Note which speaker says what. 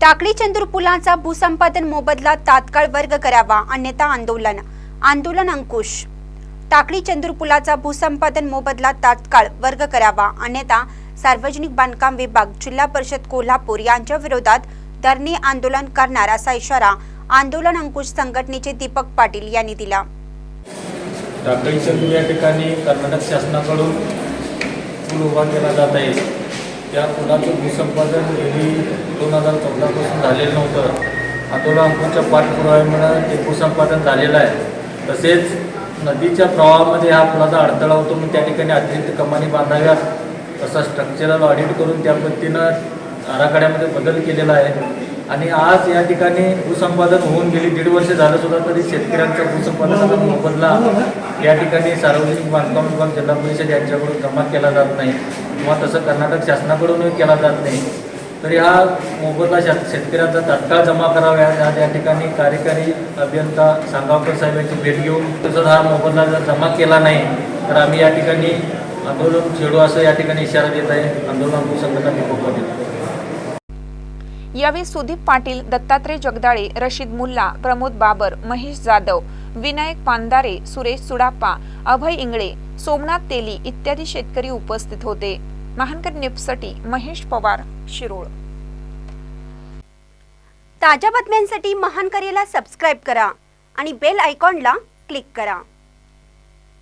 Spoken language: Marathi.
Speaker 1: टाकळी चंदूर पुलाचा भूसंपादन मोबदला तात्काळ वर्ग करावा अन्यथा आंदोलन आंदोलन अंकुश. टाकळी चंदूर पुलाचा भूसंपादन मोबदला तात्काळ वर्ग करावा अन्यथा सार्वजनिक बांधकाम विभाग जिल्हा परिषद कोल्हापूर यांच्या विरोधात धरणे आंदोलन करणार असा इशारा आंदोलन अंकुश संघटनेचे दीपक पाटील यांनी दिला.
Speaker 2: टाकळी चंदूर या ठिकाणी कर्नाटक शासनाकडून पूल उभा केला जात आहे. त्या पुलाचं भूसंपादन गेली दोन हजार चौदापासून झालेलं नव्हतं. आतोला अंकुरच्या पाठपुराव्यामुळे ते भूसंपादन झालेलं आहे. तसेच नदीच्या प्रवाहामध्ये हा पुलाचा अडथळा होतो म्हणून त्या ठिकाणी अतिरिक्त कमानी बांधाव्यात तसा स्ट्रक्चरल ऑडिट करून त्या पद्धतीनं आराखड्यामध्ये बदल केलेला आहे. आणि आज या ठिकाणी भूसंपादन होऊन गेली. दीड वर्ष झालं सुद्धा तरी शेतकऱ्यांचा भूसंपादनाचा मोबदला या ठिकाणी सार्वजनिक बांधकाम विभाग जिल्हा परिषद यांच्याकडून जमा केला जात नाही. किंवा तसं कर्नाटक शासनाकडूनही केला जात नाही तर ह्या मोबदला शेत शेतकऱ्यांचा तात्काळ जमा करावा या त्या ठिकाणी कार्यकारी अभियंता सांगावकर साहेबांची भेट घेऊन तसंच हा मोबदला जर जमा केला नाही तर आम्ही या ठिकाणी आंदोलन छेडू असं या ठिकाणी इशारा देत आहे आंदोलन संघटना दीपक पाटील.
Speaker 3: यावेळी सुदीप पाटील दत्तात्रय जगदाळे रशीद मुल्ला प्रमोद बाबर महेश जाधव विनायक पांदारे सुरेश सुडाप्पा अभय इंगळे सोमनाथ तेली इत्यादी शेतकरी उपस्थित होते. महानकर न्यूजसाठी महेश पवार शिरोळ.
Speaker 1: ताज्या बातम्यांसाठी महानकरेला सबस्क्राईब करा आणि बेल आयकॉनला क्लिक करा.